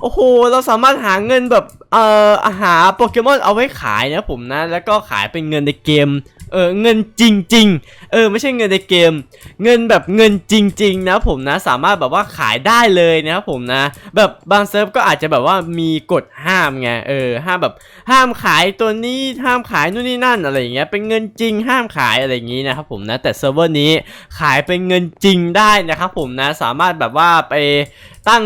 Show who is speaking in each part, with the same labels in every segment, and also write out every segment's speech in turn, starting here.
Speaker 1: โอ้โห เราสามารถหาเงินแบบ เอ่อ หาโปเกมอนเอาไว้ขายนะผมนะ แล้วก็ขายเป็นเงินในเกม เออเงินจริง ๆ เออไม่ใช่เงินในเกม เงินแบบเงินจริง ๆ นะผมนะสามารถแบบว่าขายได้เลยนะครับผมนะ แบบบางเซิร์ฟก็อาจจะแบบว่ามีกฎห้ามไงเออห้ามแบบห้ามขายตัวนี้ห้ามขายนู่นนี่นั่นอะไรอย่างเงี้ยเป็นเงินจริงห้ามขายอะไรอย่างงี้นะครับผมนะแต่เซิร์ฟเวอร์นี้ขายเป็นเงินจริงได้นะครับผมนะสามารถแบบว่าไปตั้ง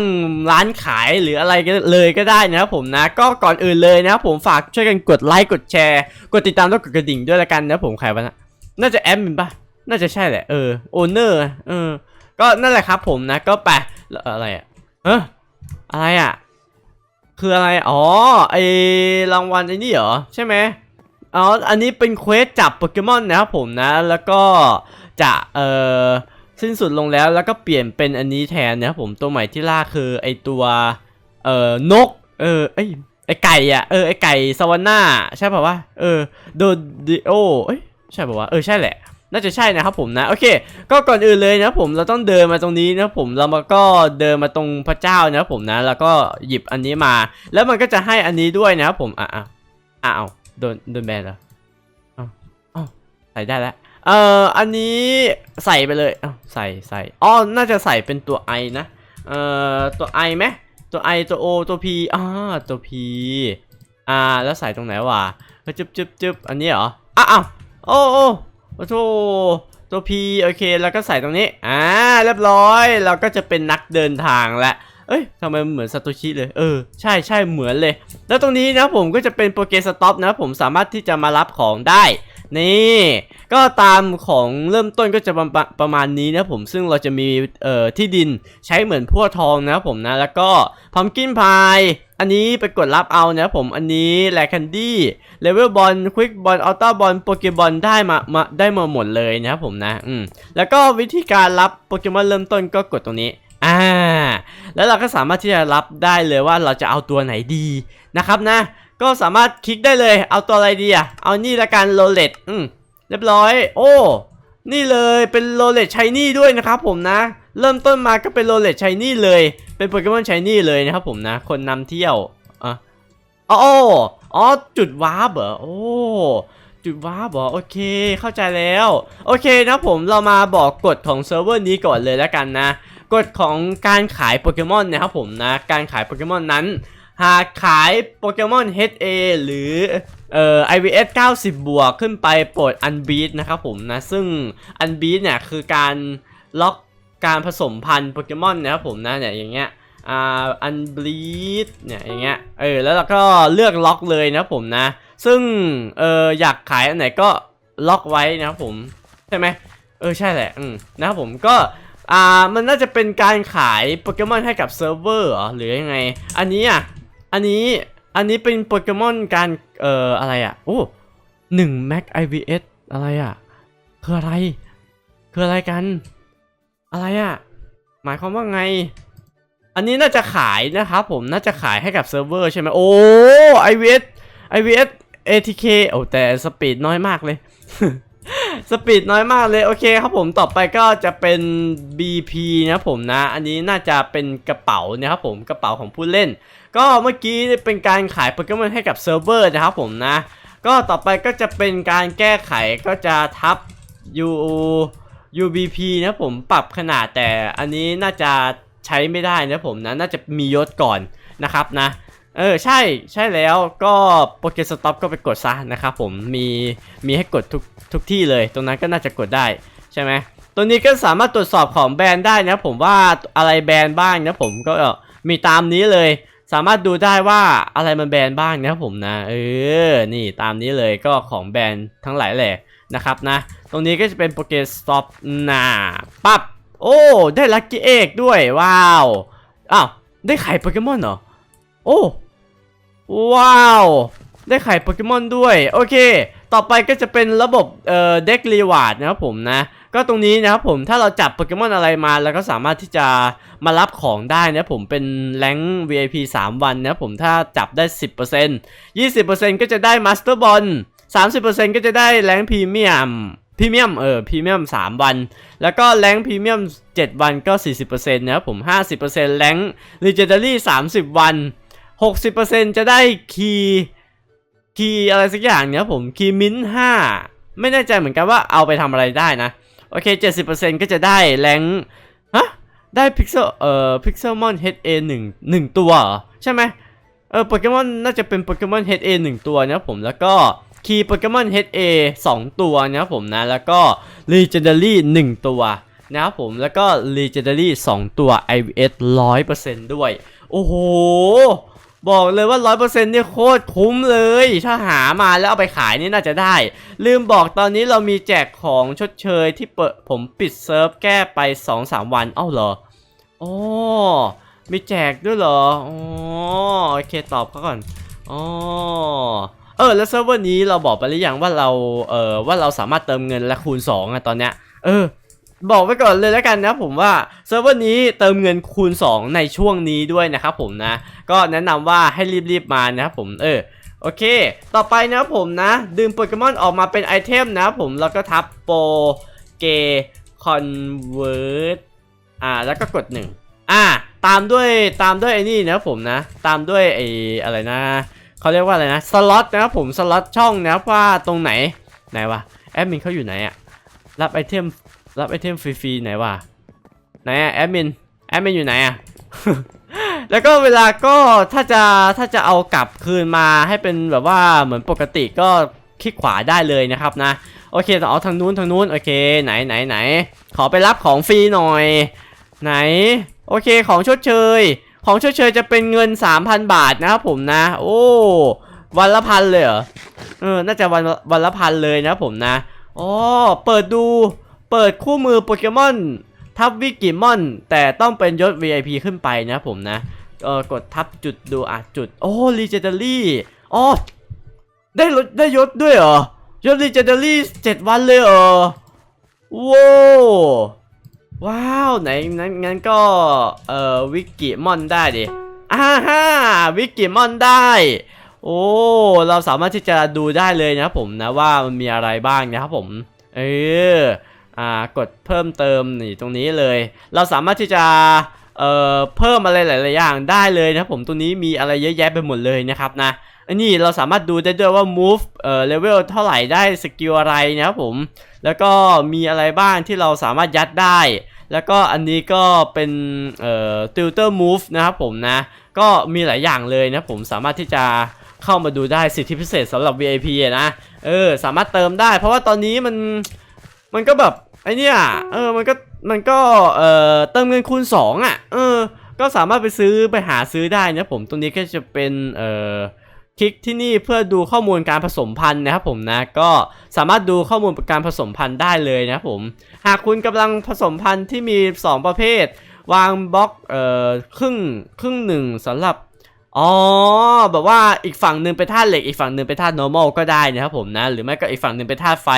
Speaker 1: ร้านขายหรืออะไรก็เลยก็ได้นะครับผมนะ ก็ก่อนอื่นเลยนะครับผมฝากช่วยกันกดไลค์กดแชร์ กดติดตามแล้วกดกระดิ่งด้วยละกันนะผมใครวะนะ น่าจะแอดมินปะน่าจะใช่แหละเออโอเนอร์เออ ก็นั่นแหละครับผมนะก็ไปอะไรอะเอออะไรอะ คืออะไรอ๋อไอรางวัลไอ้นี่เหรอใช่ไหมอ๋ออันนี้เป็นเควสจับโปเกมอนนะครับผมนะ แล้วก็จะเอ่อสิ้นสุดลงแล้วแล้วก็เปลี่ยนเป็นอันนี้แทนนะครับผมตัวใหม่ที่ล่าคือไอตัวเอ่อนกเออเอ้ไอไก่อะเออไอไก่สวรรค์น่าใช่ป่าวะเออโดดิโอเอ้ย ใช่ป่าวะเออใช่แหละน่าจะใช่นะครับผมนะโอเค ก็ก่อนอื่นเลยนะผมเราต้องเดินมาตรงนี้นะผมเรามาก็เดินมาตรงพระเจ้านะผมนะ แล้วก็หยิบอันนี้มา แล้วมันก็จะให้อันนี้ด้วยนะครับผมอะอะอะเอาโดนโดนแบนเหรออ้าเอ้าใส่ได้แล้วเอ่ออันนี้ใส่ไปเลยเอ้าใส่ใส่อ๋อน่าจะใส่เป็นตัวไอนะเอ่อตัวไอไหมตัวไอตัวโอตัวพีอ่าตัวพีอ่าแล้วใส่ตรงไหนวะจึ๊บจึ๊บจึ๊บอันนี้เหรออ้าว โอ้โอ้โอ้โหตัว P โอเค แล้วก็ใส่ตรงนี้ อ่า เรียบร้อย เราก็จะเป็นนักเดินทางแล้วเอ้ยทำไมเหมือนซาโตชิเลย เออ ใช่ใช่เหมือนเลย แล้วตรงนี้นะผมก็จะเป็นโปรเกสต็อปนะ ผมสามารถที่จะมารับของได้ นี่ ก็ตามของเริ่มต้นก็จะประมาณประมาณนี้นะผม ซึ่งเราจะมี เอ่อ ที่ดินใช้เหมือนพวกทองนะผมนะ แล้วก็พัมกินพาย อันนี้ไปกดรับเอานะผมอันนี้แลคันดี้เลเวลบอลควิกบอลอัลต้าบอลโปเกบอลได้มามาได้มาหมดเลยนะครับผมนะอืมแล้วก็วิธีการรับโปเกมอนเริ่มต้นก็กดตรงนี้อ่าแล้วเราก็สามารถที่จะรับได้เลยว่าเราจะเอาตัวไหนดีนะครับนะ ก็สามารถคลิกได้เลยเอาตัวอะไรดีอะเอานี่ละกันโรเลตอืมเรียบร้อย โอ้ นี่เลยเป็นโรเลตชายนี่ด้วยนะครับผมนะ เริ่มต้นมาก็เป็นโรเลตชายนี่เลย เป็นโปเกมอนชายนี่เลยนะครับผมนะ คนนำเที่ยวอะอ๋ออ๋อจุดวาร์ปเหรอโอ้จุดวาร์ปเหรอโอเคเข้าใจแล้ว โอเคนะผมเรามาบอกกฎของเซิร์ฟเวอร์นี้ก่อนเลยแล้วกันนะกฎของการขายโปเกมอนนะครับผมนะ การขายโปเกมอนนั้น หากขายโปเกมอน HA หรือเอ่อ IVS 90 บวกขึ้นไปโปรด Unbeat นะครับผมนะ ซึ่ง Unbeat เนี่ยคือการล็อกการผสมพันธุ์โปเกมอนนะครับผมนะเนี่ยอย่างเงี้ยอ่าอันบลีดเนี่ยอย่างเงี้ยเออแล้วเราก็เลือกล็อกเลยนะครับผมนะ ซึ่งเอออยากขายอันไหนก็ล็อกไว้นะครับผม ใช่ไหมเออใช่แหละอืมนะครับผมก็อ่ามันน่าจะเป็นการขายโปเกมอนให้กับเซิร์ฟเวอร์หรอหรือยังไง อันนี้อะ อันนี้อันนี้เป็นโปเกมอนการเอ่ออะไรอะโอ้หนึ่งแม็ก IVS อสอะไรอะคืออะไร คืออะไรกัน อะไรอะ หมายความว่าไง อันนี้น่าจะขายนะครับผมน่าจะขายให้กับเซิร์ฟเวอร์ใช่ไหมโอ้ IVS IVS ATK โอ้แต่สปีดน้อยมากเลยสปีดน้อยมากเลยโอเคครับผมต่อไปก็จะเป็น BP นะครับผมนะ อันนี้น่าจะเป็นกระเป๋านะครับผมกระเป๋าของผู้เล่น ก็เมื่อกี้เป็นการขายโปเกมอนให้กับเซิร์ฟเวอร์นะครับผมนะ ก็ต่อไปก็จะเป็นการแก้ไขก็จะทับ U UBP นะผมปรับขนาดแต่อันนี้น่าจะใช้ไม่ได้นะผมนะน่าจะมียศก่อนนะครับนะ เออใช่ใช่แล้วก็โปเกสต็อปก็ไปกดซะนะครับผมมีมีให้กดทุกทุกที่เลยตรงนั้นก็น่าจะกดได้ใช่ไหมตัวนี้ก็สามารถตรวจสอบของแบรนด์ได้นะผมว่าอะไรแบรนด์บ้างนะผมก็มีตามนี้เลย สามารถดูได้ว่าอะไรมันแบนบ้างนะครับผมนะเออนี่ตามนี้เลยก็ของแบนทั้งหลายแหละนะครับนะ ตรงนี้ก็จะเป็นโปรเกสต็อปนาปั๊บโอ้ได้ลัคกี้เอกด้วยว้าวอ้าวได้ไข่โปเกมอนเหรอโอ้ว้าวได้ไข่โปเกมอนด้วย โอเค ต่อไปก็จะเป็นระบบเอ่อเด็กรีวาร์ดนะครับผมนะ ก็ตรงนี้นะครับผมถ้าเราจับโปเกมอนอะไรมาแล้วก็สามารถที่จะมารับของได้นะผมเป็นแรง VIP 3 วันนะผมถ้าจับได้ 10% 20%ก็จะได้มาสเตอร์บอล30%ก็จะได้แรงพรีเมียมพรีเมียมเออพรีเมียม3วัน แล้วก็แรงพรีเมียม 7 วันก็ 40%นะครับผม 50%แรงลีเจนดารี่30 วัน 60%จะได้คีย์คีย์อะไรสักอย่างเนี่ยผมคีย์มิ้นห้าไม่แน่ใจเหมือนกันว่าเอาไปทำอะไรได้นะ โอเค 70%ก็จะได้แรงฮะได้พิกเซลเอ่อพิกเซลมอน HA 1 1ตัวเหรอใช่ไหมเออโปเกมอนน่าจะเป็นโปเกมอน HA 1ตัวนะครับผมแล้วก็คีย์โปเกมอน HA 2ตัวนะผมนะแล้วก็ Legendary 1ตัวนะครับผมแล้วก็ Legendary 2ตัว IVS 100%ด้วย โอ้โห บอกเลยว่า 100%เนี่ยโคตรคุ้มเลย ถ้าหามาแล้วเอาไปขายนี่น่าจะได้ ลืมบอกตอนนี้เรามีแจกของชดเชยที่เปิดผมปิดเซิร์ฟแก้ไป 2-3 วันเอ้าเหรออ๋อมีแจกด้วยเหรออ๋อโอเคตอบเขาก่อนอ๋อเออแล้วเซิร์ฟเวอร์นี้เราบอกไปหรือยังว่าเราเออว่าเราสามารถเติมเงินและคูณ2อะตอนเนี้ยเออ บอกไว้ก่อนเลยแล้วกันนะผมว่าเซิร์ฟเวอร์นี้เติมเงินคูณ 2 ในช่วงนี้ด้วยนะครับผมนะ ก็แนะนำว่าให้รีบๆมานะครับผมเออโอเค ต่อไปนะครับผมนะ ดึงโปเกมอนออกมาเป็นไอเทมนะครับผมแล้วก็ทับโปเกคอนเวิร์ตอ่าแล้วก็กด 1 อ่าตามด้วยตามด้วยไอ้นี่นะครับผมนะ ตามด้วยไอ้อะไรนะเขาเรียกว่าอะไรนะสล็อตนะครับผมสล็อตช่องนะครับว่าตรงไหนไหนวะแอดมินเขาอยู่ไหนอะรับไอเทม รับไอเทมฟรีๆไหนวะไหนอะแอดมินแอดมินอยู่ไหนอะแล้วก็เวลาก็ถ้าจะถ้าจะเอากลับคืนมาให้เป็นแบบว่าเหมือนปกติก็คลิกขวาได้เลยนะครับนะโอเคต่อเอาทางนู้นทางนู้นโอเคไหนไหนไหนขอไปรับของฟรีหน่อย ไหนโอเคของชดเชย ของชดเชยจะเป็นเงิน 3,000 บาทนะครับผมนะ โอ้วันละพันเลยเหรอเออน่าจะวันวันละพันเลยนะครับผมนะอ๋อเปิดดู เปิดคู่มือโปเกมอนทับวิกิมอน แต่ต้องเป็นยศ VIP ขึ้นไปนะผมนะเออกดทับจุดดูอะจุด โอ้ลีเจนดารี่อ๋อได้ได้ยศด้วยเหรอยศลีเจนดารี่เจ็ดวันเลยเหรอว้าวว้าวไหนงั้นงั้นก็เอ่อวิกิมอนได้ดิอ่าฮ่าวิกิมอนได้ โอ้เราสามารถที่จะดูได้เลยนะครับผมนะว่ามันมีอะไรบ้างนะครับผม เออ อ่ากดเพิ่มเติมนี่ตรงนี้เลย เราสามารถที่จะเอ่อเพิ่มอะไรหลาย ๆ อย่างได้เลยนะผมตรงนี้มีอะไรเยอะแยะไปหมดเลยนะครับนะอันนี้เราสามารถดูได้ด้วยว่า move เอ่อ level เท่าไหร่ได้สกิลอะไรนะครับผม แล้วก็มีอะไรบ้างที่เราสามารถยัดได้ แล้วก็อันนี้ก็เป็นเอ่อ tutor move นะครับผมนะ ก็มีหลายอย่างเลยนะผมสามารถที่จะเข้ามาดูได้สิทธิพิเศษสำหรับ VIP นะ เออ สามารถเติมได้ เพราะว่าตอนนี้มันมันก็แบบ ไอเนี่ยเออมันก็มันก็เอ่อเติมเงินคูณ 2อะเออ ก็สามารถไปซื้อไปหาซื้อได้นะผมตรงนี้ก็จะเป็นเอ่อคลิกที่นี่เพื่อดูข้อมูลการผสมพันธุ์นะครับผมนะก็สามารถดูข้อมูลการผสมพันธุ์ได้เลยนะครับผม หากคุณกำลังผสมพันธุ์ที่มี 2 ประเภท วางบล็อกเอ่อครึ่งครึ่งหนึ่งสำหรับ อ๋อแบบว่าอีกฝั่งหนึ่งเป็นธาตุเหล็กอีกฝั่งหนึ่งเป็นธาตุ normal ก็ได้นะครับผมนะ หรือไม่ก็อีกฝั่งหนึ่งเป็นธาตุไฟ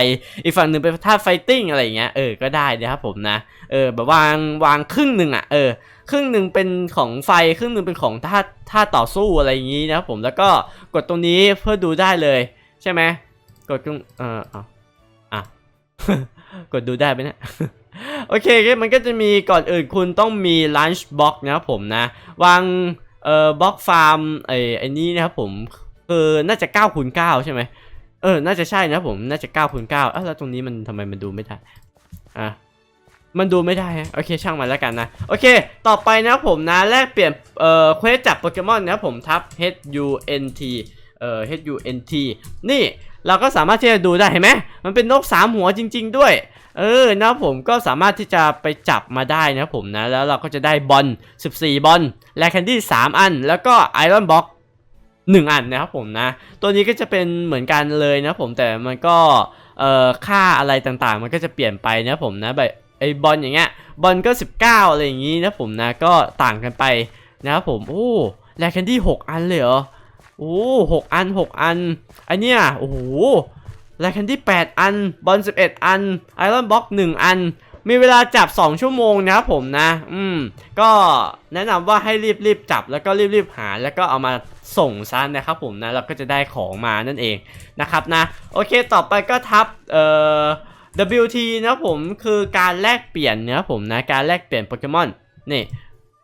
Speaker 1: อีกฝั่งหนึ่งเป็นธาตุ fighting อะไรเงี้ยเออก็ได้นะครับผมนะเออแบบวางวางครึ่งหนึ่งอะเออครึ่งหนึ่งเป็นของไฟครึ่งหนึ่งเป็นของธาตุธาตุต่อสู้อะไรอย่างงี้นะครับผมแล้วก็กดตรงนี้เพื่อดูได้เลย ใช่ไหมกดตรงเอออะอะกดดูได้ไหมเนี่ยโอเคมันก็จะมีก่อนอื่นคุณต้องมี lunch box นะครับผมนะ วาง เอ่อบล็อกฟาร์มไอ้ไอ้นี้นะครับผมคือน่าจะ9คูณ9ใช่ไหมเออ น่าจะใช่นะผมน่าจะ9คูณ9อ้าแล้วตรงนี้มันทำไมมันดูไม่ได้อะมันดูไม่ได้ฮะโอเคช่างมันแล้วกันนะ โอเค ต่อไปนะครับผมนะแลกเปลี่ยนเอ่อเควสจับโปเกมอนนะครับผมทับ H U N T เอ่อ H U N T นี่เราก็สามารถที่จะดูได้เห็นไหมมันเป็นนกสามหัวจริง ๆ ด้วย เออนะผมก็สามารถที่จะไปจับมาได้นะผมนะ แล้วเราก็จะได้บอล 14 บอลแลคแคนดี้ 3 อัน แล้วก็ไอรอนบ็อก1 อันนะครับผมนะ ตัวนี้ก็จะเป็นเหมือนกันเลยนะผมแต่มันก็เอ่อค่าอะไรต่างๆ มันก็จะเปลี่ยนไปนะผมนะแบบไอบอลอย่างเงี้ยบอลก็ 19 อะไรอย่างงี้นะผมนะก็ต่างกันไปนะครับผมโอ้แลคแคนดี้ 6 อันเลยเหรอโอ้หกอันหกอันไอเนี้ยโอ้โห ไลคันที่แปดอัน บอลสิบเอ็ดอัน ไอรอนบ็อกหนึ่งอัน มีเวลาจับ 2 ชั่วโมงนะครับผมนะ อืม ก็แนะนำว่าให้รีบรีบจับแล้วก็รีบรีบหา แล้วก็เอามาส่งซะนะครับผมนะ เราก็จะได้ของมานั่นเองนะครับนะ โอเค ต่อไปก็ทับ เอ่อ WT นะผมคือการแลกเปลี่ยนนะครับผมนะ การแลกเปลี่ยนโปเกมอน นี่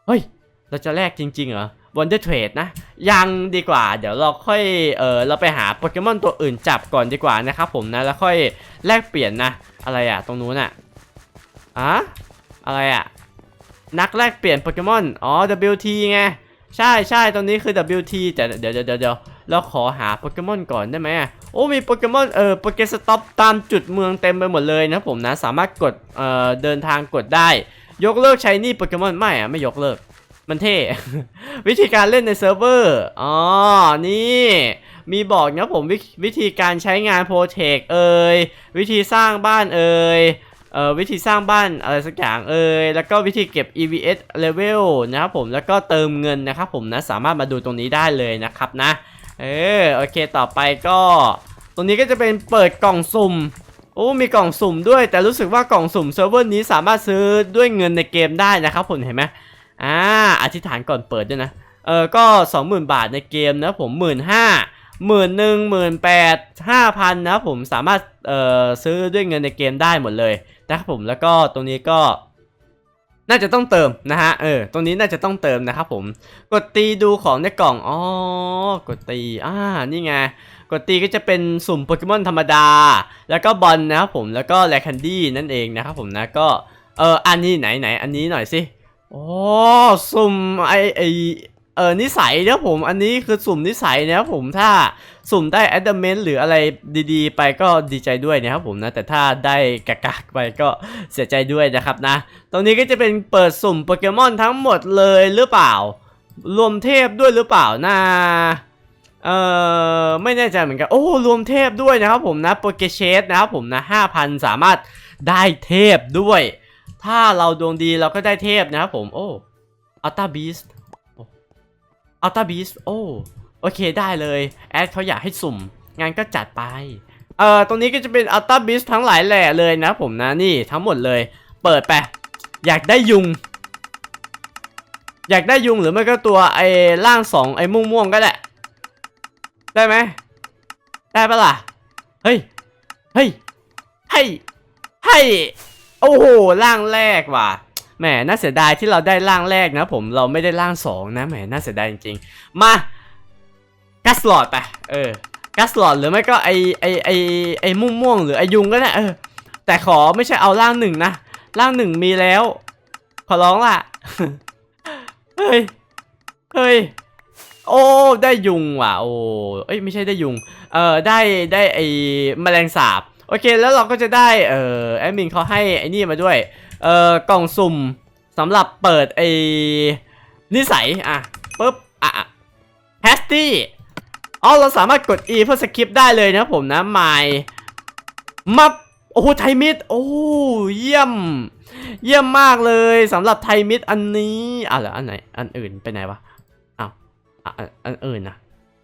Speaker 1: เฮ้ย เราจะแลกจริงๆเหรอ Wonder Trade นะ ยังดีกว่า เดี๋ยวเราค่อยเออเราไปหาโปเกมอนตัวอื่นจับก่อนดีกว่านะครับผมนะ แล้วค่อยแลกเปลี่ยนนะ อะไรอะตรงนู้นอะอะอะไรอะนักแลกเปลี่ยนโปเกมอนอ๋อ WT ไงใช่ใช่ตรงนี้คือ WT แต่เดี๋ยวเดี๋ยวเดี๋ยวเราขอหาโปเกมอนก่อนได้ไหมโอ้มีโปเกมอนเออโปเกสต็อปตามจุดเมืองเต็มไปหมดเลยนะครับผมนะ สามารถกดเอ่อเดินทางกดได้ ยกเลิกใช้นี่โปเกมอนไม่อะไม่ยกเลิก มันเท่ วิธีการเล่นในเซิร์ฟเวอร์ อ๋อ นี่มีบอกนะผมววิธีการใช้งานโปรเทคเอ่ยวิธีสร้างบ้านเอ่ยเอ่อวิธีสร้างบ้านอะไรสักอย่างเอ่ยแล้วก็วิธีเก็บ EVS level นะครับผมแล้วก็เติมเงินนะครับผมนะสามารถมาดูตรงนี้ได้เลยนะครับนะเออโอเคต่อไปก็ ตรงนี้ก็จะเป็นเปิดกล่องสุ่มโอ้มีกล่องสุ่มด้วย แต่รู้สึกว่ากล่องสุ่มเซิร์ฟเวอร์นี้สามารถซื้อด้วยเงินในเกมได้นะครับผมเห็นไหม อ่าอธิษฐานก่อนเปิดด้วยนะ เออก็ 20,000 บาทในเกมนะผมหมื่นห้าหมื่นหนึ่งหมื่นแปดห้าพันนะผมสามารถเอ่อซื้อด้วยเงินในเกมได้หมดเลยนะครับผมแล้วก็ตรงนี้ก็น่าจะต้องเติมนะฮะ เออ ตรงนี้น่าจะต้องเติมนะครับผม กดตีดูของในกล่อง อ๋อ กดตี อ่า นี่ไง กดตีก็จะเป็นสุ่มโปเกมอนธรรมดา แล้วก็บอลนะครับผม แล้วก็แลคันดี้นั่นเองนะครับผมนะ ก็ เออ อันนี้ไหนไหน อันนี้หน่อยสิ โอ้สุ่มไอไอเออนิสัยนะผมอันนี้คือสุ่มนิสัยนะครับผมถ้าสุ่มได้แอดเมนหรืออะไรดีๆ ไปก็ดีใจด้วยนะครับผมนะแต่ถ้าได้กากๆไปก็เสียใจด้วยนะครับนะ ตรงนี้ก็จะเป็นเปิดสุ่มโปเกมอนทั้งหมดเลยหรือเปล่า รวมเทพด้วยหรือเปล่านะเออไม่แน่ใจเหมือนกัน โอ้รวมเทพด้วยนะครับผมนะโปเกเชสนะครับผมนะ5,000สามารถได้เทพด้วย ถ้าเราดวงดีเราก็ได้เทพนะครับผม โอ้อัลตาบีสอัลตาบีสโอ้โอเคได้เลย แอดเขาอยากให้สุ่ม งานก็จัดไป เอ่อ ตรงนี้ก็จะเป็นอัลตาบีสทั้งหลายแหล่เลยนะผมนะนี่ทั้งหมดเลย เปิดไป อยากได้ยุง อยากได้ยุงหรือไม่ก็ตัวไอ้ล่างสองไอ้ม่วงๆก็ได้ ได้ไหม ได้ปะล่ะ เฮ้ย เฮ้ยเฮ้ยเฮ้ย โอ้โหร่างแรกว่ะแหมน่าเสียดายที่เราได้ร่างแรกนะ ผมเราไม่ได้ร่างสองนะแหมน่าเสียดายจริงๆ มากัสลอดไปเออกัสลอดหรือไม่ก็ไอไอไอไอม่วงม่วงหรือไอยุงก็ได้เออ แต่ขอไม่ใช่เอาร่างหนึ่งนะร่างหนึ่งมีแล้ว ขอร้องล่ะเฮ้ยเฮ้ยโอ้ได้ยุงว่ะโอ้เอ้ยไม่ใช่ได้ยุงเออได้ได้ไอแมลงสาบ โอเคแล้วเราก็จะได้เออแอดมินเขาให้ไอ้นี่มาด้วยเออกล่องสุ่มสำหรับเปิดไอ้นิสัยอะปุ๊บอะแฮสตี้อ๋อเราสามารถกด E เพื่อสกิปได้เลยนะผมนะไมมับโอ้โหไทมิดโอ้เยี่ยม เยี่ยมมากเลยสำหรับไทมิดอันนี้อะแล้วอันไหนอันอื่นไปไหนวะอ้าวอะอันอันอื่นนะ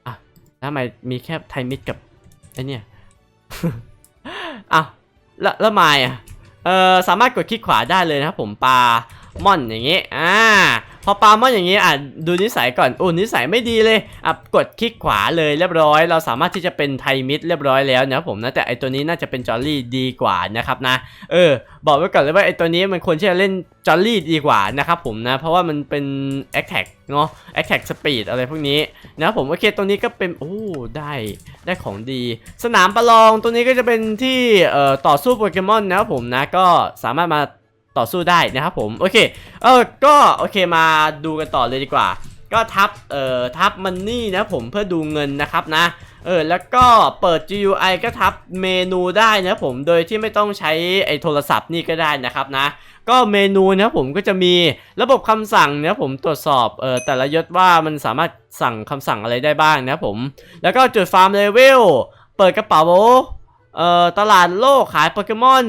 Speaker 1: อะแล้วทำไมมีแค่ไทมิดกับไอเนี่ยอ้ แล้วแล้วไมอะเอ่อสามารถกดคลิกขวาได้เลยนะครับผมปลาม่อนอย่างงี้อ่า พอปลามอนอย่างงี้อะดูนิสัยก่อนโอ้นิสัยไม่ดีเลยอะกดคลิกขวาเลยเรียบร้อย เราสามารถที่จะเป็นไทมิดเรียบร้อยแล้วนะผมนะแต่ไอตัวนี้น่าจะเป็นจอลลี่ดีกว่านะครับนะเออ บอกไว้ก่อนเลยว่าไอตัวนี้มันควรที่จะเล่นจอลลี่ดีกว่านะครับผมนะเพราะว่ามันเป็นแอคแท็กเนาะแอคแท็กสปีดอะไรพวกนี้นะผมโอเคตรงนี้ก็เป็นโอ้ได้ได้ของดี สนามประลองตัวนี้ก็จะเป็นที่เอ่อต่อสู้โปเกมอนนะครับผมนะก็สามารถมา ต่อสู้ได้นะครับผมโอเคเออก็โอเคมาดูกันต่อเลยดีกว่า ก็ทับเอ่อทับมันนี่นะผมเพื่อดูเงินนะครับนะเออแล้วก็เปิด GUI ก็ทับเมนูได้นะผมโดยที่ไม่ต้องใช้ไอ้โทรศัพท์นี่ก็ได้นะครับนะก็เมนูนะผมก็จะมีระบบคำสั่งนะผมตรวจสอบเอ่อแต่ละยศว่ามันสามารถสั่งคำสั่งอะไรได้บ้างนะผม แล้วก็จุดฟาร์มเลเวลเปิดกระเป๋า เอ่อตลาดโลกขายโปเกมอน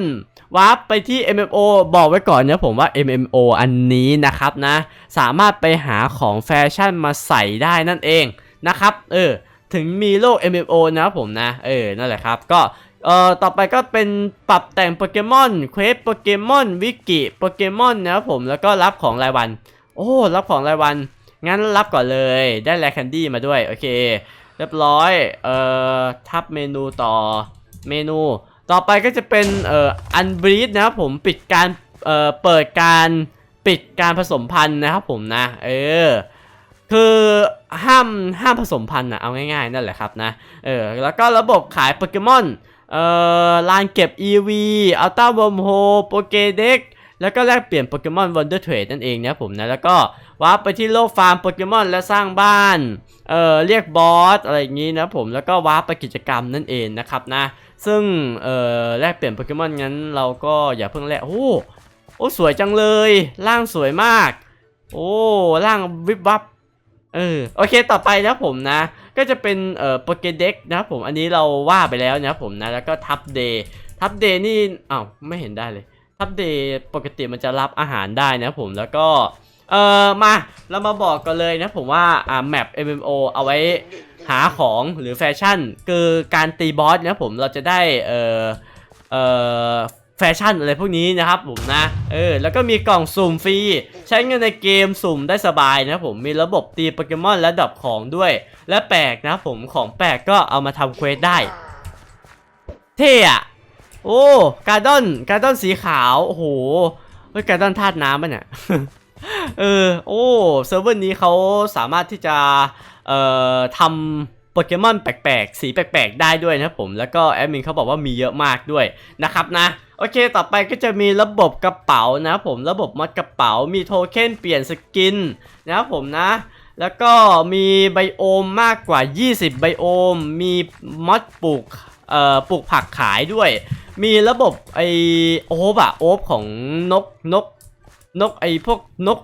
Speaker 1: วาร์ปไปที่ MMO บอกไว้ก่อนนะผมว่า MMO อันนี้นะครับนะ สามารถไปหาของแฟชั่นมาใส่ได้นั่นเองนะครับ เออ ถึงมีโลก MMO นะผมนะ เออ นั่นแหละครับ ก็เอ่อต่อไปก็เป็นปรับแต่งโปเกมอนเควสโปเกมอนวิกิโปเกมอนนะครับผมแล้วก็รับของรายวัน โอ้รับของรายวัน งั้นรับก่อนเลยได้แลคันดี้มาด้วย โอเค เรียบร้อย เอ่อ ทับเมนูต่อ เมนูต่อไปก็จะเป็นเอ่ออันบรีดนะครับผมปิดการเอ่อเปิดการปิดการผสมพันธุ์นะครับผมนะเออคือห้ามห้ามผสมพันธุ์นะเอาง่ายๆนั่นแหละครับนะเออแล้วก็ระบบขายโปเกมอนเอ่อลานเก็บ EV อัลต้าบอมโฮโปเกเด็กแล้วก็แลกเปลี่ยนโปเกมอนวันเดอร์เทรดนั่นเองนะผมนะ แล้วก็วาร์ปไปที่โลกฟาร์มโปเกมอนและสร้างบ้าน เอ่อ เรียกบอสอะไรอย่างนี้นะผม แล้วก็วาร์ปไปกิจกรรมนั่นเองนะครับนะ ซึ่งเอ่อแลกเปลี่ยนโปเกมอนงั้นเราก็อย่าเพิ่งแลกโอ้โอ้สวยจังเลยร่างสวยมาก โอ้ร่างวิบวับเออโอเคต่อไปนะผมนะ ก็จะเป็นเอ่อโปเกเด็กนะผมอันนี้เราว่าไปแล้วนะผมนะแล้วก็ทับเดย์ทับเดย์นี่อ้าวไม่เห็นได้เลยทับเดย์ปกติมันจะรับอาหารได้นะผมแล้วก็เอ่อมาเรามาบอกกันเลยนะผมว่าอ่าแมป MMO เอาไว้ หาของหรือแฟชั่น คือการตีบอสนะผมเราจะได้เออเออแฟชั่นอะไรพวกนี้นะครับผมนะ เออ แล้วก็มีกล่องสุ่มฟรี ใช้เงินในเกมสุ่มได้สบายนะผม มีระบบตีโปเกมอนและดรอปของด้วย และแปลกนะผม ของแปลกก็เอามาทำเควสได้ เท่อะโอ้ การ์ดอน การ์ดอนสีขาว โอ้โห เฮ้ย การ์ดอนธาตุน้ำป่ะเนี่ย เออ โอ้เซิร์ฟเวอร์นี้เขาสามารถที่จะ เอ่อทำโปเกมอนแปลกๆ สีแปลกๆ ได้ด้วยนะผม แล้วก็แอดมินเขาบอกว่ามีเยอะมากด้วยนะครับนะ โอเค ต่อไปก็จะมีระบบกระเป๋านะผม ระบบมัดกระเป๋า มีโทเค็นเปลี่ยนสกินนะครับผมนะ แล้วก็มีไบโอมมากกว่า 20 ไบโอม มีมอดปลูก เอ่อ ปลูกผักขายด้วย มีระบบไอโอบอะโอบของนกนกนกไอพวกนก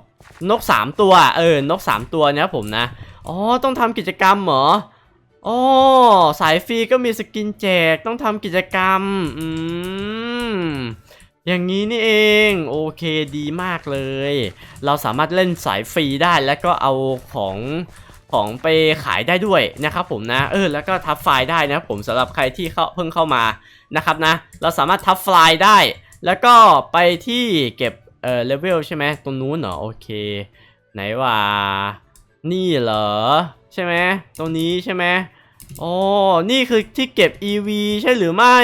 Speaker 1: นกสามตัวเออนกสามตัวนะครับผมนะอ๋อต้องทำกิจกรรมเหรออ๋อสายฟรีก็มีสกินแจกต้องทำกิจกรรมอืมอย่างนี้นี่เองโอเคดีมากเลย เราสามารถเล่นสายฟรีได้แล้วก็เอาของของไปขายได้ด้วยนะครับผมนะเออแล้วก็ทับไฟล์ได้นะครับผมสำหรับใครที่เข้าเพิ่งเข้ามานะครับนะ เราสามารถทับไฟล์ได้ แล้วก็ไปที่เก็บ เออเลเวลใช่ไหมตรงนู้นเหรอโอเค ไหนว่านี่เหรอ ใช่ไหมตรงนี้ใช่ไหมโอ๋อนี่คือที่เก็บ EV ใช่หรือไม่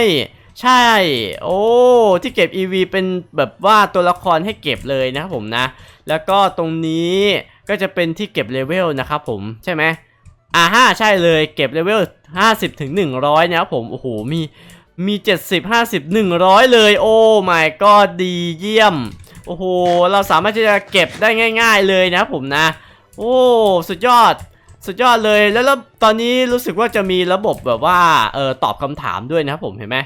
Speaker 1: ใช่ โอ้ที่เก็บ EV เป็นแบบว่าตัวละครให้เก็บเลยนะครับผมนะ แล้วก็ตรงนี้ก็จะเป็นที่เก็บเลเวลนะครับผมใช่ไหมอ่าห้าใช่เลยเก็บเลเวล50ถึง100นะครับผมโอ้โหมีมี 70 50 100 เลย โอ้ my god ดีเยี่ยม อ้โห เราสามารถที่จะเก็บได้ง่าย ๆ เลยนะผมนะ โอ้ สุดยอด สุดยอดเลย แล้วแล้วตอนนี้รู้สึกว่าจะมีระบบแบบว่า เออตอบคำถามด้วยนะครับผม เห็นไหม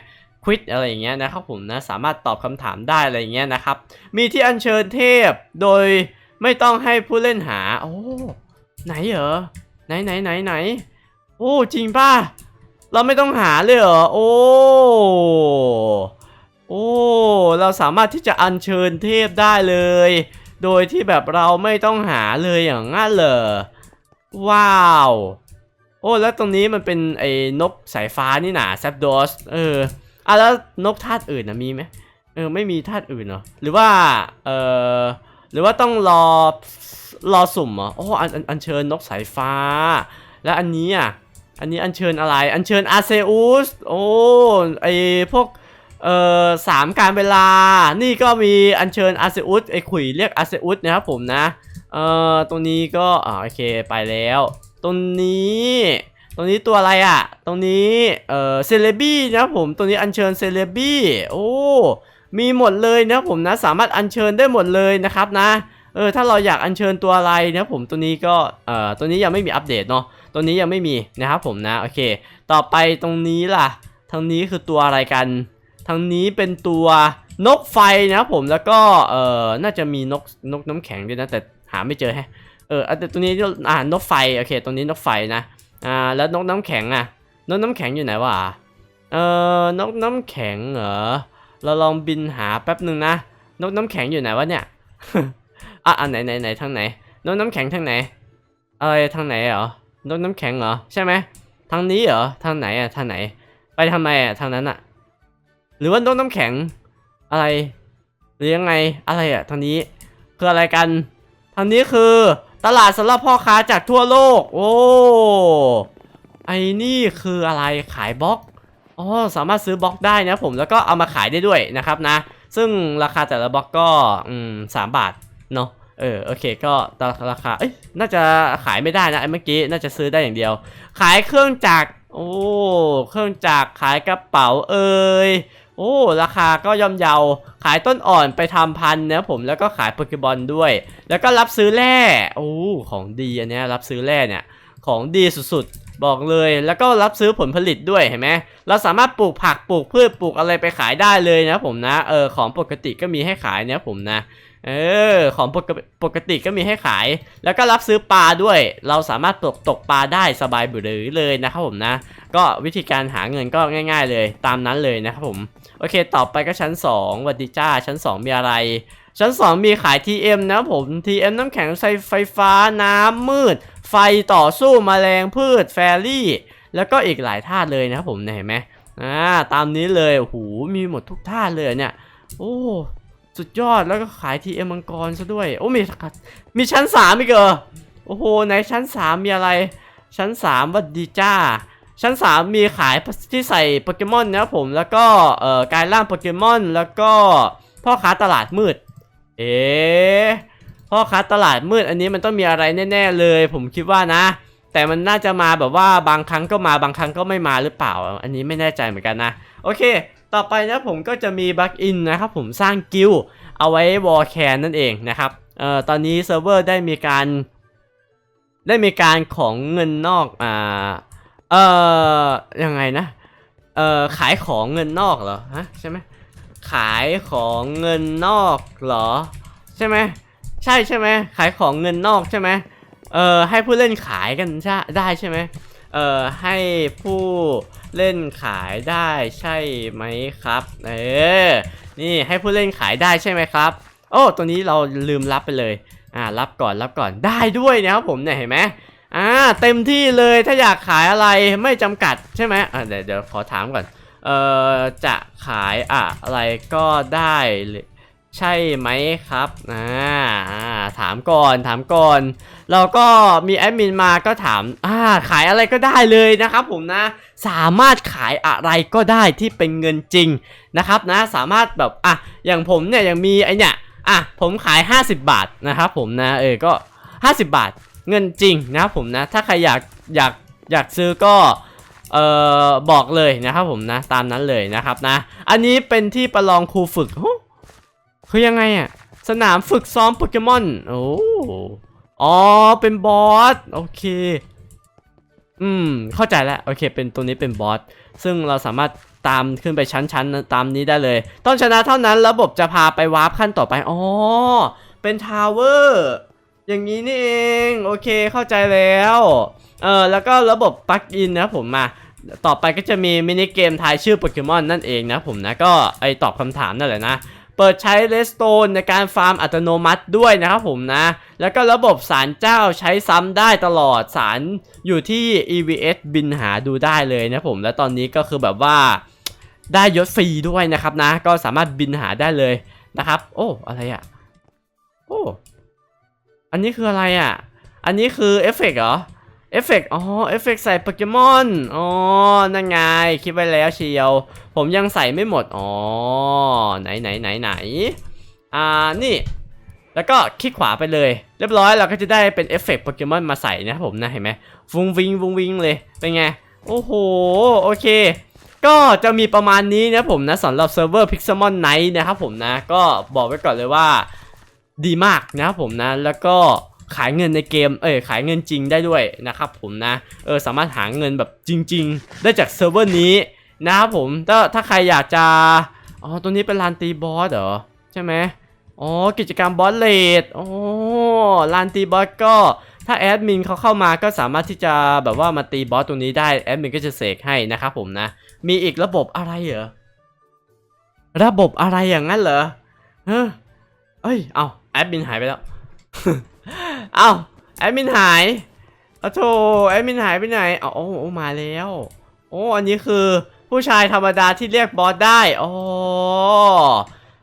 Speaker 1: ควิดอะไรอย่างเงี้ยนะครับผมนะ สามารถตอบคำถามได้อะไรอย่างเงี้ยนะครับ มีที่อัญเชิญเทพ โดยไม่ต้องให้ผู้เล่นหา โอ้ ไหนเหรอ ไหนไหนไหนไหน โอ้ จริงป่ะ เราไม่ต้องหาเลยเหรอ โอ้ โอ้ เราสามารถที่จะอัญเชิญเทพได้เลย โดยที่แบบเราไม่ต้องหาเลยอย่างนั้นเหรอ ว้าว โอ้ แล้วตรงนี้มันเป็นไอ้นกสายฟ้านี่หนาแซปดอส เอออะแล้วนกธาตุอื่นนะมีไหมเออ ไม่มีธาตุอื่นเหรอ หรือว่า เออหรือว่าต้องรอ รอสุ่มเหรอ โอ้อันอันเชิญนกสายฟ้า แล้วอันนี้อะ อันนี้อัญเชิญอะไร อัญเชิญอาเซอุส โอ้ ไอพวก เอ่อสามการเวลา นี่ก็มีอัญเชิญอาเซอุสไอขุยเรียกอาเซอุสนะครับผมนะ เอ่อตรงนี้ก็อ่าโอเคไปแล้ว ตรงนี้ ตรงนี้ตัวอะไรอะ ตรงนี้ เอ่อเซเลบี้นะครับผม ตรงนี้อัญเชิญเซเลบี้ โอ้ มีหมดเลยนะครับผมนะ สามารถอัญเชิญได้หมดเลยนะครับนะ เออ ถ้าเราอยากอัญเชิญตัวอะไรนะครับผม ตัวนี้ก็ เอ่อ ตัวนี้ยังไม่มีอัปเดตเนาะ ตัวนี้ยังไม่มีนะครับผมนะ โอเค ต่อไปตรงนี้ล่ะ ทางนี้คือตัวอะไรกัน ทางนี้เป็นตัวนกไฟนะครับผมแล้วก็เอ่อน่าจะมีนกนกน้ำแข็งด้วยนะแต่หาไม่เจอแฮะเออแต่ตัวนี้อ่านกไฟโอเคตรงนี้นกไฟนะอ่าแล้วนกน้ำแข็งอะนกน้ำแข็งอยู่ไหนวะเออนกน้ำแข็งเหรอเราลองบินหาแป๊บหนึ่งนะนกน้ำแข็งอยู่ไหนวะเนี่ยอะอันไหนไหนไหนทางไหนนกน้ำแข็งทางไหนเอะไรทางไหนเหรอนกน้ำแข็งเหรอใช่ไหมทางนี้เหรอทางไหนอะทางไหน ไปทำไมอะทางนั้นอะ หรือว่าน้องน้ำแข็งอะไรหรือยังไงอะไรอะทางนี้คืออะไรกันทางนี้คือตลาดสำหรับพ่อค้าจากทั่วโลก โอ้ไอ้นี่คืออะไรขายบล็อกอ๋อสามารถซื้อบล็อกได้นะผมแล้วก็เอามาขายได้ด้วยนะครับนะ ซึ่งราคาแต่ละบล็อกก็อืมสามบาทเนาะเออโอเคก็ตราคาเอ้ยน่าจะขายไม่ได้นะไอ้เมื่อกี้น่าจะซื้อได้อย่างเดียว ขายเครื่องจักรโอ้เครื่องจักรขายกระเป๋าเอ่ย โอ้ ราคาก็ย่อมเยา ขายต้นอ่อนไปทำพันนะผมแล้วก็ขายโปเกบอลด้วย แล้วก็รับซื้อแร่โอ้ของดีอันเนี้ยรับซื้อแร่เนี่ย ของดีสุดๆ บอกเลยแล้วก็รับซื้อผลผลิตด้วยเห็นไหมเราสามารถปลูกผักปลูกพืชปลูกอะไรไปขายได้เลยนะผมนะเออของปกติก็มีให้ขายนะผมนะเออของปกติปกติก็มีให้ขาย แล้วก็รับซื้อปลาด้วย เราสามารถตกตกปลาได้สบายบือรือเลยนะครับผมนะ ก็วิธีการหาเงินก็ง่าย ๆ เลยตามนั้นเลยนะครับผม โอเค ต่อไปก็ชั้น2วัดดีจ้า ชั้น 2 มีอะไร ชั้น 2 มีขาย TM นะผม TM น้ำแข็งใสไฟฟ้าน้ำมืด ไฟต่อสู้แมลงพืช แฟรี่ แล้วก็อีกหลายธาเลยนะผมเห็นไหมอ่าตามนี้เลยโอ้โหมีหมดทุกธาเลยเนี่ย โอ้สุดยอดแล้วก็ขาย TM มังกรซะด้วย โอ้มีมีชั้น3อีกเหรอโอ้โหในชั้น 3 มีอะไร ชั้น3วัดดีจ้า ชั้น 3 มีขายที่ใส่โปเกมอนนะครับผมแล้วก็เอ่อกายร่างโปเกมอนแล้วก็พ่อค้าตลาดมืด เอ๊พ่อค้าตลาดมืดอันนี้มันต้องมีอะไรแน่ๆเลย ผมคิดว่านะ แต่มันน่าจะมาแบบว่าบางครั้งก็มาบางครั้งก็ไม่มาหรือเปล่า อันนี้ไม่แน่ใจเหมือนกันนะ โอเค ต่อไปนะผมก็จะมีบัคอินนะครับผมสร้างกิลเอาไว้วอลแคนนั่นเองนะครับเอ่อตอนนี้เซิร์ฟเวอร์ได้มีการ ได้มีการของเงินนอกอ่า เอ่อยังไงนะเอ่อขายของเงินนอกเหรอฮะใช่ไหมขายของเงินนอกเหรอ ใช่ไหมใช่ใช่ไหมขายของเงินนอกใช่ไหมเอ่อให้ผู้เล่นขายกันใช่ได้ใช่ไหมเอ่อให้ผู้เล่นขายได้ใช่ไหมครับ เออนี่ให้ผู้เล่นขายได้ใช่ไหมครับ โอ้ตัวนี้เราลืมรับไปเลยอ่ารับก่อนรับก่อนได้ด้วยนะครับผมเนี่ยเห็นไหม อ่าเต็มที่เลยถ้าอยากขายอะไรไม่จำกัดใช่ไหมอ่าเดี๋ยวเดี๋ยวขอถามก่อนเอ่อจะขายอะไรก็ได้เลยใช่ไหมครับอ่าอ่าถามก่อนถามก่อน เราก็มีแอดมินมาก็ถามอ่าขายอะไรก็ได้เลยนะครับผมนะ สามารถขายอะไรก็ได้ที่เป็นเงินจริงนะครับนะ สามารถแบบอะอย่างผมเนี่ยยังมีไอเนี่ยอะผมขาย 50 บาทนะครับผมนะเออก็ 50 บาท เงินจริงนะครับผมนะ ถ้าใครอยากอยากอยากซื้อก็เอ่อบอกเลยนะครับผมนะตามนั้นเลยนะครับนะ อันนี้เป็นที่ประลองครูฝึกโอ้คือยังไงอะสนามฝึกซ้อมโปเกมอนโอ้อ๋อเป็นบอสโอเค อืม เข้าใจแล้วโอเค เป็นตัวนี้เป็นบอสซึ่งเราสามารถตามขึ้นไปชั้นๆตามนี้ได้เลย ต้องชนะเท่านั้นระบบจะพาไปวาร์ปขั้นต่อไปอ๋อเป็นทาวเวอร์ อย่างนี้นี่เองโอเคเข้าใจแล้วเออแล้วก็ระบบปลั๊กอินนะผมมาต่อไปก็จะมีมินิเกมทายชื่อโปเกมอนนั่นเองนะผมนะก็ไอตอบคำถามนั่นแหละนะ เปิดใช้เลสโตนในการฟาร์มอัตโนมัติด้วยนะครับผมนะ แล้วก็ระบบสารเจ้าใช้ซ้ำได้ตลอดสารอยู่ที่ EVS บินหาดูได้เลยนะผมและตอนนี้ก็คือแบบว่าได้ยศฟรีด้วยนะครับนะ ก็สามารถบินหาได้เลยนะครับ โอ้อะไรอะ่ะโอ้ อันนี้คืออะไรอะ อันนี้คือเอฟเฟกต์เหรอ เอฟเฟกต์อ๋อ เอฟเฟกต์ใส่โปเกมอน อ๋อ นั่นไง คิดไว้แล้วเชียว ผมยังใส่ไม่หมด อ๋อ ไหนไหนไหนไหน อ่า นี่ แล้วก็คลิกขวาไปเลย เรียบร้อยเราก็จะได้เป็นเอฟเฟกต์โปเกมอนมาใส่นะครับผมนะเห็นไหมวุงวิงวุงวิงเลย เป็นไง โอ้โห โอเคก็จะมีประมาณนี้นะผมนะสำหรับเซิร์ฟเวอร์ Pixelmon Night นะครับผมนะ ก็บอกไว้ก่อนเลยว่า ดีมากนะครับผมนะ แล้วก็ขายเงินในเกม เอ้ยขายเงินจริงได้ด้วยนะครับผมนะ เออสามารถหาเงินแบบจริง ๆ ได้จากเซิร์ฟเวอร์นี้นะครับผม ถ้าถ้าใครอยากจะ อ๋อ ตัวนี้เป็นลานตีบอสเหรอ ใช่ไหมอ๋อ กิจกรรมบอสเลดอ๋อลานตีบอสก็ ถ้าแอดมินเขาเข้ามาก็สามารถที่จะแบบว่ามาตีบอสตรงนี้ได้ แอดมินก็จะเสกให้นะครับผมนะ มีอีกระบบอะไรเหรอ ระบบอะไรอย่างนั้นเหรอ เฮ้ย เอ้ย เอา แอดมินหายไปแล้ว เอาแอดมินหายอะโถแอดมินหายไปไหนอ๋อโอ้โอ้มาแล้ว โอ้ อันนี้คือผู้ชายธรรมดาที่เรียกบอสได้อ๋อ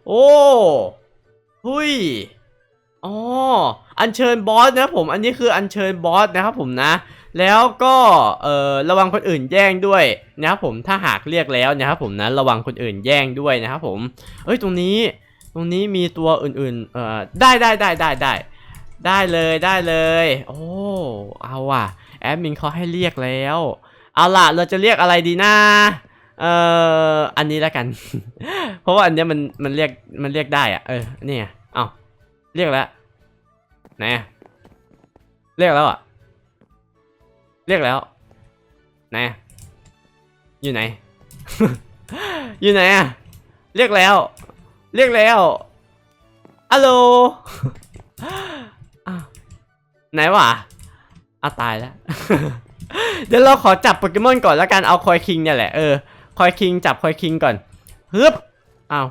Speaker 1: โอ้หุยอ๋ออัญเชิญบอสนะผม อันนี้คืออัญเชิญบอสนะครับผมนะ แล้วก็เอ่อระวังคนอื่นแย่งด้วยนะครับผม ถ้าหากเรียกแล้วนะครับผมนะ ระวังคนอื่นแย่งด้วยนะครับผม เอ้ย ตรงนี้ ตรงนี้มีตัวอื่นๆ เอ่อ ได้ได้ได้ได้ได้ ได้เลยได้เลย โอ้ เอาว่ะ แอดมินเขาให้เรียกแล้ว เอาล่ะ เราจะเรียกอะไรดีนะเอ่อ อันนี้แล้วกัน เพราะว่าอันเนี้ยมันมันเรียกมันเรียกได้อะเออ นี่ไงเอ้าเรียกแล้ว ไหนเรียกแล้วอะ เรียกแล้ว ไหนอะอยู่ไหน อยู่ไหนอะเรียกแล้ว เรียกแล้วฮัลโหลอ้าวไหนวะอะตายแล้ว เดี๋ยวเราขอจับโปเกมอนก่อนแล้วกันเอาคอยคิงเนี่ยแหละเออคอยคิงจับคอยคิงก่อนฮึบอ้าว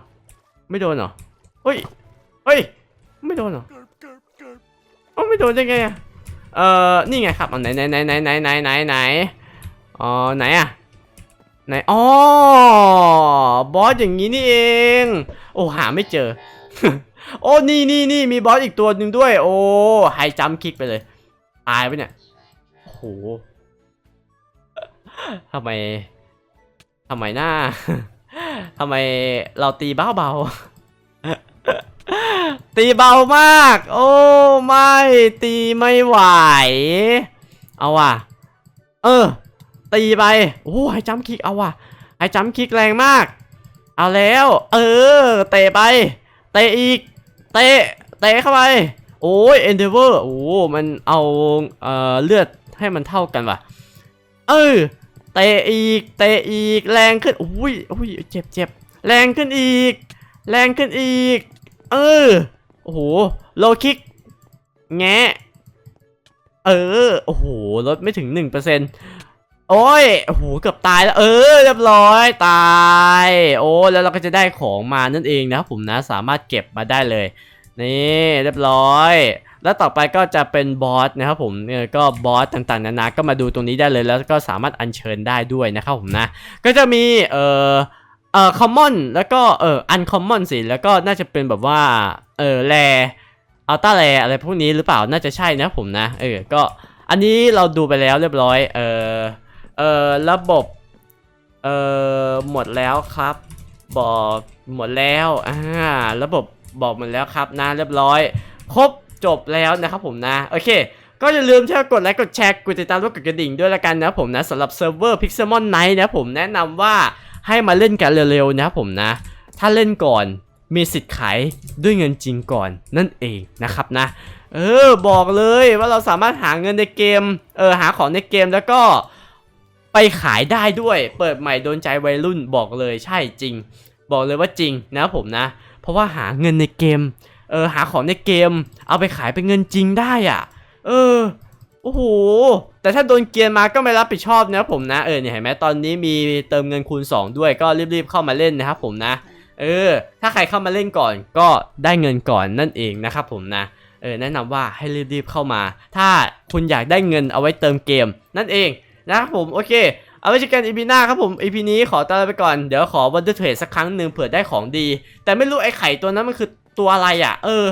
Speaker 1: ไม่โดนเหรอเฮ้ยเฮ้ยไม่โดนเหรอเอ้าไม่โดนได้ไงอะเออนี่ไงครับเอาไหนไหนไหนไหนไหนไหนไหนไหนอ๋อไหนอะไหนอ๋อบอสอย่างนี้นี่เอง โอ้หาไม่เจอ โอ้นี่นี่นี่มีบอสอีกตัวหนึ่งด้วย โอ้ไฮจัมคิกไปเลย ตายไปเนี่ยโอ้โหทำไมทำไมหน้าทำไมเราตีเบาเบาๆตีเบามาก โอ้ไม่ตีไม่ไหว เอาว่ะ เออ ตีไปโอ้ไฮจัมคิกเอาว่ะไฮจัมคิกแรงมาก เอาแล้ว เออ เตะไป เตะอีก เตะ เตะเข้าไป โอ้ย Endeavor โอ้มันเอาเอ่อเลือดให้มันเท่ากันว่ะ เออ เตะอีก เตะอีก แรงขึ้น อุ้ยอุ้ยเจ็บเจ็บแรงขึ้นอีก แรงขึ้นอีก เออ โอ้โห โลคิก แงะ เออ โอ้โห ลดไม่ถึง 1% โอ้ยโอ้โหเกือบตายแล้ว เออ เรียบร้อย ตาย โอ้ แล้วเราก็จะได้ของมานั่นเองนะครับผมนะ สามารถเก็บมาได้เลย นี่ เรียบร้อย แล้วต่อไปก็จะเป็นบอสนะครับผมเนี่ยก็บอสต่างๆนานา ก็มาดูตรงนี้ได้เลย แล้วก็สามารถอัญเชิญได้ด้วยนะครับผมนะ ก็จะมี เอ่อ เอ่อ คอมมอน แล้วก็ เอ่อ อันคอมมอนสิ แล้วก็น่าจะเป็นแบบว่า เออแรอัลต้าแรอะไรพวกนี้หรือเปล่า น่าจะใช่นะผมนะ เออ ก็ อันนี้เราดูไปแล้วเรียบร้อย เออ เออระบบเอ่อหมดแล้วครับ บอกหมดแล้วอ่าระบบบอกหมดแล้วครับนะเรียบร้อย ครบจบแล้วนะครับผมนะโอเค ก็อย่าลืมที่จะกดไลค์กดแชร์กดติดตามแล้วกดกระดิ่งด้วยละกันนะผมนะสำหรับเซิร์ฟเวอร์ Pixelmon Night นะผมแนะนำว่าให้มาเล่นกันเร็วๆนะผมนะ ถ้าเล่นก่อนมีสิทธิ์ขายด้วยเงินจริงก่อนนั่นเองนะครับนะ เออบอกเลยว่าเราสามารถหาเงินในเกมเออหาของในเกมแล้วก็ ไปขายได้ด้วย เปิดใหม่โดนใจวัยรุ่นบอกเลยใช่จริง บอกเลยว่าจริงนะผมนะ เพราะว่าหาเงินในเกม เออหาของในเกม เอาไปขายเป็นเงินจริงได้อะ เออโอ้โห แต่ถ้าโดนเกียนมาก็ไม่รับผิดชอบนะผมนะ เออเนี่ยเห็นไหมตอนนี้มีเติมเงินคูณ 2 ด้วยก็รีบๆเข้ามาเล่นนะครับผมนะ เออ ถ้าใครเข้ามาเล่นก่อนก็ได้เงินก่อนนั่นเองนะครับผมนะ เออแนะนำว่าให้รีบๆเข้ามา ถ้าคุณอยากได้เงินเอาไว้เติมเกมนั่นเอง นะครับผมโอเค เอาไว้เจอกันอีพีหน้าครับผม อีพีนี้ขอตัวลาไปก่อน เดี๋ยวขอวันเดอร์เทรดสักครั้งหนึ่งเผื่อได้ของดี แต่ไม่รู้ไอ้ไข่ตัวนั้นมันคือตัวอะไรอะ เออ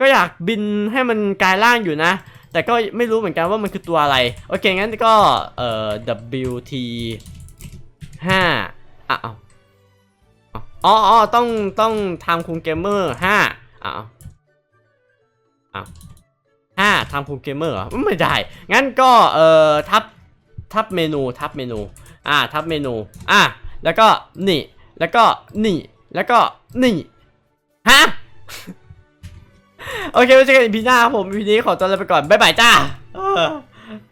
Speaker 1: ก็อยากบินให้มันกลายร่างอยู่นะ แต่ก็ไม่รู้เหมือนกันว่ามันคือตัวอะไร โอเค งั้นก็ เอ่อ WT 5อะเอาอ๋ออต้องต้องทำคุงเกมเมอร์5อะเอาเอาห้าทำคุงเกมเมอร์เหรอไม่ได้ งั้นก็ เอ่อ ทับ ทับเมนูทับเมนู อ่า ทับเมนู อ่าแล้วก็นี่ แล้วก็นี่ แล้วก็นี่ ฮะ โอเคไว้เจอกันอีพีหน้าครับผมอีพีนี้ขอตัวลาไปก่อน บ๊ายบายจ้า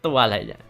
Speaker 1: ตัวอะไรเนี่ย